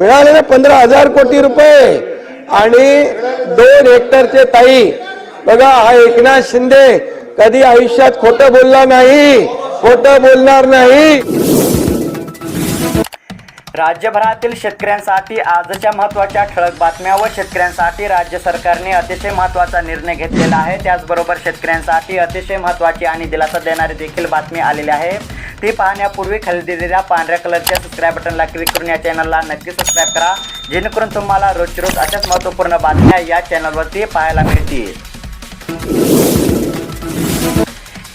मिळाले ना पंधरा हजार कोटी रुपये आणि दोन हेक्टरचे ताई बघा हा एकनाथ शिंदे कधी आयुष्यात खोटं बोलला नाही खोटं बोलणार नाही. राज्यभरातील शेतकऱ्यांसाठी आजच्या महत्त्वाच्या ठळक बातम्या व शेतकऱ्यांसाठी राज्य सरकारने अतिशय महत्त्वाचा निर्णय घेतलेला आहे. त्याचबरोबर शेतकऱ्यांसाठी अतिशय महत्त्वाची आणि दिलासा देणारी देखील बातमी आलेली आहे. ती पाहण्यापूर्वी खाली दिलेल्या पांढऱ्या कलरच्या सबस्क्राईब बटनला क्लिक करून या चॅनलला नक्की सबस्क्राईब करा. जेणेकरून तुम्हाला रोजची रोज अशाच महत्त्वपूर्ण बातम्या या चॅनलवरती पाहायला मिळतील.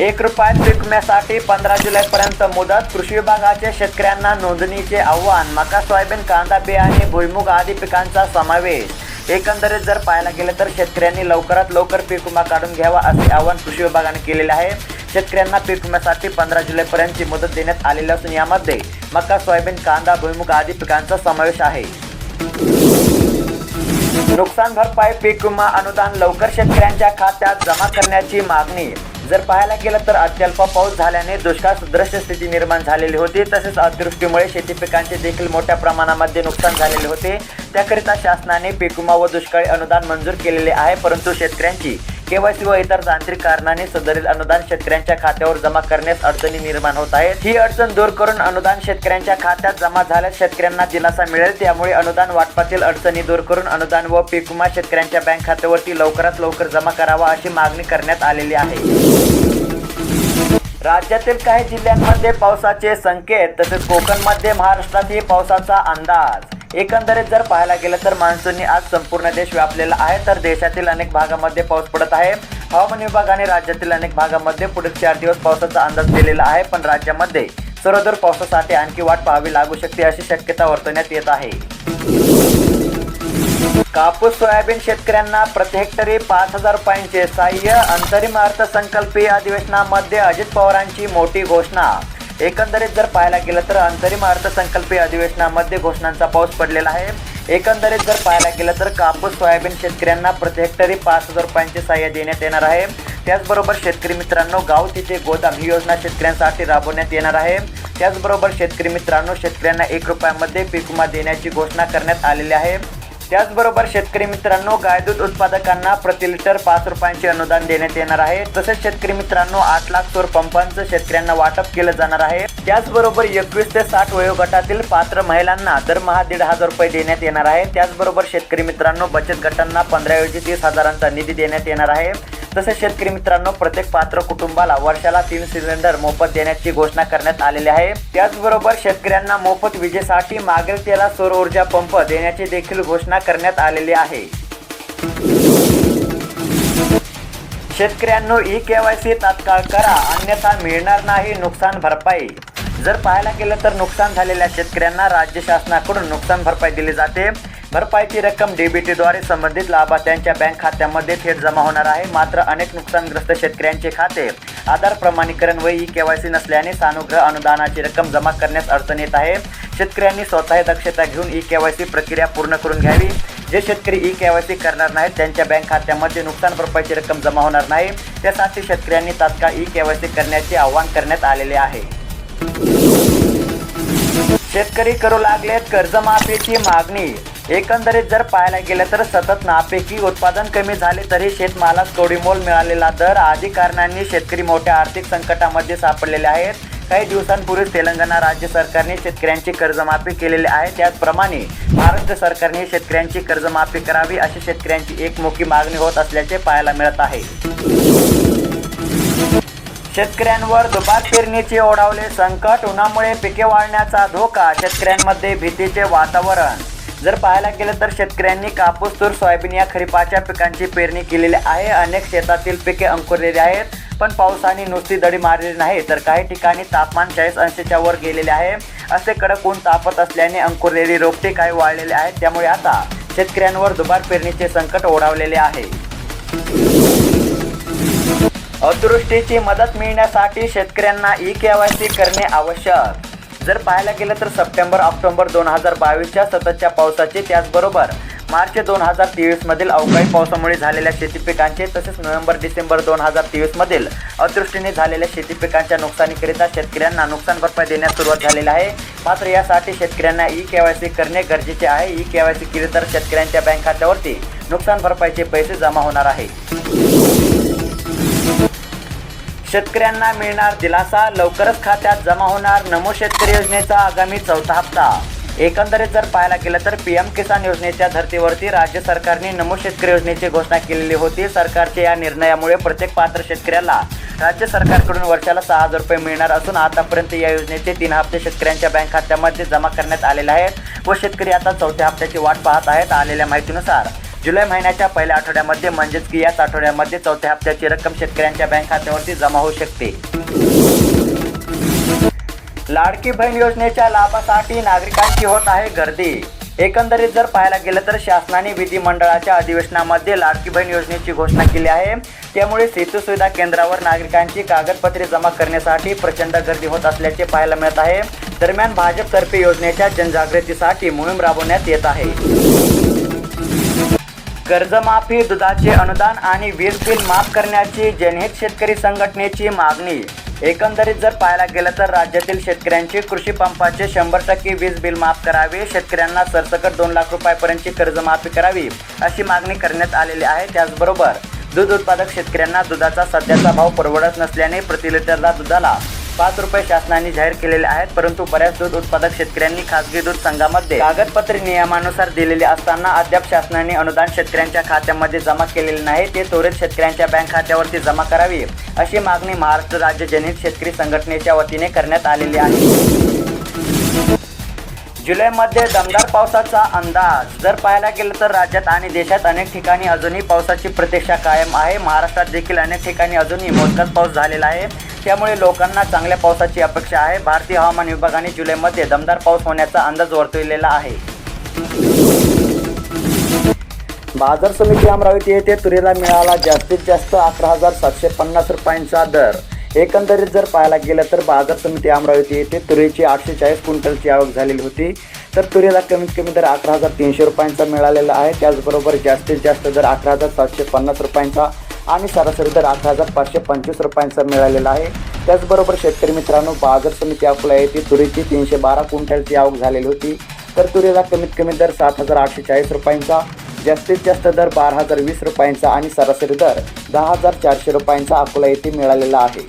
एक रुपयात पीक विम्यासाठी पंधरा जुलैपर्यंत मुदत. कृषी विभागाचे शेतकऱ्यांना नोंदणीचे आव्हान. मका सोयाबीन कांदा बियाणे भुईमुग आदी पिकांचा समावेश. एकंदरीत जर पाहायला गेलं तर शेतकऱ्यांनी लवकरात लवकर पीक विमा काढून घ्यावा असे आवाहन कृषी विभागाने केलेले आहे. शेतकऱ्यांना पीक विम्यासाठी पंधरा जुलैपर्यंतची मुदत देण्यात आलेली असून यामध्ये मका सोयाबीन कांदा भुईमुग आदी पिकांचा समावेश आहे. नुकसान भरपाई पीक विमा अनुदान लवकर शेतकऱ्यांच्या खात्यात जमा करण्याची मागणी. जर पाहायला गेलं तर अत्यल्प पाऊस झाल्याने दुष्काळ सदृश्य स्थिती निर्माण झालेली होती. तसेच अतिवृष्टीमुळे शेती पिकांचे देखील मोठ्या प्रमाणामध्ये नुकसान झालेले होते. त्याकरिता शासनाने पीक विमा व दुष्काळी अनुदान मंजूर केलेले आहे परंतु शेतकऱ्यांची केवायसी व इतर तांत्रिक कारणाने सदरील अनुदान शेतकऱ्यांच्या खात्यावर जमा करण्यास अडचणी निर्माण होत आहेत. ही अडचण दूर करून अनुदान शेतकऱ्यांच्या खात्यात जमा झाल्यास शेतकऱ्यांना दिलासा मिळेल. त्यामुळे अनुदान वाटपातील अडचणी दूर करून अनुदान व पीक विमा शेतकऱ्यांच्या बँक खात्यावरती लवकरात लवकर जमा करावा अशी मागणी करण्यात आलेली आहे. राज्यातील काही जिल्ह्यांमध्ये पावसाचे संकेत तसेच कोकणमध्ये महाराष्ट्रातही पावसाचा अंदाज एकंदरीत जर पाहायला गेलं तर मान्सूनने आज संपूर्ण देश व्यापलेला आहे तर देशातील अनेक भागामध्ये पाऊस पडत आहे. हवामान विभागाने राज्यातील अनेक भागामध्ये पुढील चार दिवस पावसाचा अंदाज दिलेला आहे पण राज्यामध्ये सर्वदूर पावसासाठी आणखी वाट पाहावी लागू शकते अशी शक्यता वर्तवण्यात येत आहे. कापूस सोयाबीन शेतकऱ्यांना प्रति हेक्टरी पाच हजार रुपयांचे सहाय्य अंतरिम अर्थसंकल्पीय अधिवेशनामध्ये अजित पवारांची मोठी घोषणा एकंदरीत जर पाहायला गेलं तर अंतरिम अर्थसंकल्पीय अधिवेशनामध्ये घोषणांचा पाऊस पडलेला आहे. एकंदरीत जर पाहायला गेलं तर कापूस सोयाबीन शेतकऱ्यांना प्रति हेक्टरी पाच हजार रुपयांचे सहाय्य देण्यात येणार आहे. त्याचबरोबर शेतकरी मित्रांनो गाव तिथे गोदाम ही योजना शेतकऱ्यांसाठी राबवण्यात येणार आहे. त्याचबरोबर शेतकरी मित्रांनो शेतकऱ्यांना एक रुपयामध्ये पीक विमा देण्याची घोषणा करण्यात आलेली आहे. त्याचबरोबर शेतकरी मित्रांनो गायदूध उत्पादकांना प्रति लिटर पाच रुपयांचे अनुदान देण्यात येणार आहे. तसेच शेतकरी मित्रांनो आठ लाख सौर पंपांचं शेतकऱ्यांना वाटप केलं जाणार आहे. त्याचबरोबर एकवीस ते साठ वयोगटातील पात्र महिलांना दरमहा दीड हजार रुपये देण्यात येणार आहे. त्याचबरोबर शेतकरी मित्रांनो बचत गटांना पंधराऐवजी तीस हजारांचा निधी देण्यात येणार आहे. तसेच शेतकरी मित्रांनो प्रत्येक पात्र कुटुंबाला वर्षाला तीन सिलेंडर मोफत देण्याची घोषणा करण्यात आलेली आहे. त्याचबरोबर शेतकऱ्यांना मोफत विजेसाठी मागेल त्याला सौर ऊर्जा पंप देण्याची देखील घोषणा करण्यात आलेली आहे. शेतकऱ्यांनो ई केवायसी तात्काळ करा अन्यथा मिळणार नाही नुकसान भरपाई. जर पाहायला गेलं तर नुकसान झालेल्या शेतकऱ्यांना राज्य शासनाकडून नुकसान भरपाई दिली जाते. भरपाईची रक्कम डीबीटीद्वारे संबंधित लाभार्थ्यांच्या बँक खात्यामध्ये थेट जमा होणार आहे. मात्र अनेक नुकसानग्रस्त शेतकऱ्यांचे खाते. आधार प्रमाणीकरण व ई केवायसी नसल्याने सानुग्रह अनुदानाची रक्कम जमा करण्यास अडचण येत आहे. शेतकऱ्यांनी स्वतः दक्षता घेऊन ई केवायसी प्रक्रिया पूर्ण करून घ्यावी. जे शेतकरी ई केवायसी करणार नाहीत त्यांच्या बँक खात्यामध्ये नुकसान भरपाईची रक्कम जमा होणार नाही. त्यासाठी शेतकऱ्यांनी तात्काळ ई केवायसी करण्याचे आवाहन करण्यात आलेले आहे. शेतकरी करू लागलेत कर्जमाफीची मागणी एकंदरीत जर पाहायला गेलं तर सतत नापैकी उत्पादन कमी झाले तरी शेतमालास तोडीमोल मिळालेला दर आदी कारणांनी शेतकरी मोठ्या आर्थिक संकटामध्ये सापडलेले आहेत. काही दिवसांपूर्वी तेलंगणा राज्य सरकारने शेतकऱ्यांची कर्जमाफी केलेली आहे. त्याचप्रमाणे महाराष्ट्र सरकारने शेतकऱ्यांची कर्जमाफी करावी अशी शेतकऱ्यांची एकमुखी मागणी होत असल्याचे पाहायला मिळत आहे. शेतकऱ्यांवर दुपार पेरणीचे ओढावले संकट उन्हामुळे पिके वाढण्याचा धोका शेतकऱ्यांमध्ये भीतीचे वातावरण. जर पाहायला गेलं तर शेतकऱ्यांनी कापूस तूर सोयाबीन या खरीपाच्या पिकांची पेरणी केलेली आहे. अनेक शेतातील पिके अंकुरलेली आहेत पण पावसाने नुसती दडी मारलेली नाही तर काही ठिकाणी तापमान चाळीस अंशाच्या वर गेलेले आहे. असे कडक ऊन तापत असल्याने अंकुरलेली रोपटे काही वाढलेले आहेत. त्यामुळे आता शेतकऱ्यांवर दुबार पेरणीचे संकट ओढावलेले आहे. अतिवृष्टीची मदत मिळण्यासाठी शेतकऱ्यांना ई केवायसी करणे आवश्यक. जर पाहायला गेलं तर सप्टेंबर ऑक्टोबर दोन हजार बावीसच्या सततच्या पावसाचे त्याचबरोबर मार्च दोन हजार तेवीसमधील अवकाळी पावसामुळे झालेल्या शेती पिकांचे तसेच नोव्हेंबर डिसेंबर दोन हजार तेवीसमधील अदृष्टीने अतिवृष्टीने झालेल्या शेती पिकांच्या नुकसानीकरिता शेतकऱ्यांना नुकसान भरपाई देण्यास सुरुवात झालेली आहे. मात्र यासाठी शेतकऱ्यांना ई केवायसी करणे गरजेचे आहे. ई के वाय सी केली तर शेतकऱ्यांच्या बँक खात्यावरती नुकसान भरपाईचे पैसे जमा होणार आहे. शेतकऱ्यांना मिळणार दिलासा लवकरच खात्यात जमा होणार नमो शेतकरी योजनेचा आगामी चौथा हप्ता. एकंदरीत जर पाहायला गेलं तर पी एम किसान योजनेच्या धर्तीवरती राज्य सरकारने नमो शेतकरी योजनेची घोषणा केलेली होती. सरकारच्या या निर्णयामुळे प्रत्येक पात्र शेतकऱ्याला राज्य सरकारकडून वर्षाला सहा हजार रुपये मिळणार असून आतापर्यंत या योजनेचे तीन हप्ते शेतकऱ्यांच्या बँक खात्यामध्ये जमा करण्यात आलेले आहेत व शेतकरी आता चौथ्या हप्त्याची वाट पाहत आहेत. आलेल्या माहितीनुसार जुलै महिन्याच्या पहिल्या आठवड्यामध्ये म्हणजेच की याच आठवड्यामध्ये चौथ्या हप्त्याची रक्कम शेतकऱ्यांच्या बँक खात्यावरती जमा होऊ शकते. लाडकी बहीण योजनेच्या लाभासाठी नागरिकांची होत आहे गर्दी. एकंदरीत जर पाहायला गेलं तर शासनाने विधिमंडळाच्या अधिवेशनामध्ये लाडकी बहीण योजनेची घोषणा केली आहे. त्यामुळे सेतू सुविधा केंद्रावर नागरिकांची कागदपत्रे जमा करण्यासाठी प्रचंड गर्दी होत असल्याचे पाहायला मिळत आहे. दरम्यान भाजपतर्फे योजनेच्या जनजागृतीसाठी मोहीम राबवण्यात येत आहे. कर्जमाफी दुधाचे अनुदान आणि वीज बिल माफ करण्याची जनहित शेतकरी संघटनेची मागणी. एकंदरीत जर पाहायला गेलं तर राज्यातील शेतकऱ्यांची कृषी पंपाचे शंभर टक्के वीज बिल माफ करावे शेतकऱ्यांना सरसकट दोन लाख रुपयापर्यंतची कर्जमाफी करावी अशी मागणी करण्यात आलेली आहे. त्याचबरोबर दूध उत्पादक शेतकऱ्यांना दुधाचा सध्याचा भाव परवडत नसल्याने प्रति लिटरला दुधाला पाच रुपये शासनाने जाहीर केलेले आहेत परंतु बऱ्याच दूध उत्पादक शेतकऱ्यांनी खासगी दूध संघामध्ये कागदपत्रे नियमानुसार दिलेले असताना अद्याप शासनाने अनुदान शेतकऱ्यांच्या खात्यामध्ये जमा केलेले नाही ते त्वरित शेतकऱ्यांच्या बँक खात्यावरती जमा करावी अशी मागणी महाराष्ट्र राज्य जनहित शेतकरी संघटनेच्या वतीने करण्यात आलेली आहे. जुलैमध्ये दमदार पावसाचा अंदाज. जर पाहायला गेलं तर राज्यात आणि देशात अनेक ठिकाणी अजूनही पावसाची प्रतीक्षा कायम आहे. महाराष्ट्रात देखील अनेक ठिकाणी अजूनही मोजकाच पाऊस झालेला आहे. त्यामुळे लोकांना चांगल्या पावसाची अपेक्षा आहे. भारतीय हवामान विभागाने जुलैमध्ये दमदार पाऊस होण्याचा अंदाज वर्तविलेला आहे. बाजार समिती अमरावती येथे तुरीला मिळाला जास्तीत जास्त अकरा हजार सातशे पन्नास रुपयांचा दर. एकंदरीत जर पाहायला गेलं तर बाजार समिती अमरावती येथे तुरीची आठशे चाळीस क्विंटलची आवक झालेली होती. तर तुरीला कमीत कमी दर अकरा हजार तीनशे रुपयांचा मिळालेला आहे. त्याचबरोबर जास्तीत जास्त दर अकरा हजार सातशे पन्नास रुपयांचा आणि सरासरी दर अकरा हजार पाचशे पंचवीस रुपयांचा मिळालेला आहे. त्याचबरोबर शेतकरी मित्रांनो बाजार समिती अकोला येथे तुरीची तीनशे बारा क्विंटलची आवक झालेली होती. तर तुरीला कमीत कमी दर सात हजार आठशे चाळीस रुपयांचा जास्तीत जास्त दर बारा हजार वीस रुपयांचा आणि सरासरी दर दहा हजार चारशे रुपयांचा अकोला येथे मिळालेला आहे.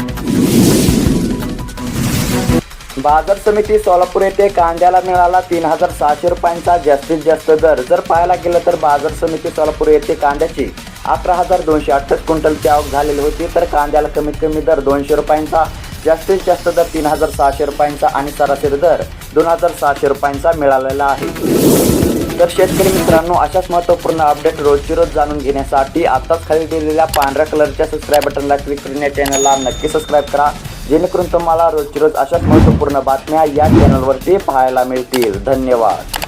बाजार समिती सोलापूर येथे कांद्याला मिळाला तीन हजार सहाशे रुपयांचा. जास्तीत जास्त दर जर पाहायला गेलं तर बाजार समिती सोलापूर येथे कांद्याची अकरा हजार दोनशे अठ्ठावीस क्विंटलची आवक झालेली होती. तर कांद्याला कमीत कमी दर दोनशे रुपयांचा जास्तीत जास्त दर तीन हजार सहाशे रुपयांचा आणि सरासरी दर दोन हजार सहाशे रुपयांचा मिळालेला आहे. तर शेतकरी मित्रांनो अशाच महत्त्वपूर्ण अपडेट रोजची रोज जाणून घेण्यासाठी आताच खाली दिलेल्या पांढऱ्या कलरच्या सबस्क्राईब बटनला क्लिक करून या चॅनलला नक्की सबस्क्राईब करा. जेणेकरून तुम्हाला रोजची रोज अशाच महत्त्वपूर्ण बातम्या या चॅनलवरती पाहायला मिळतील. धन्यवाद.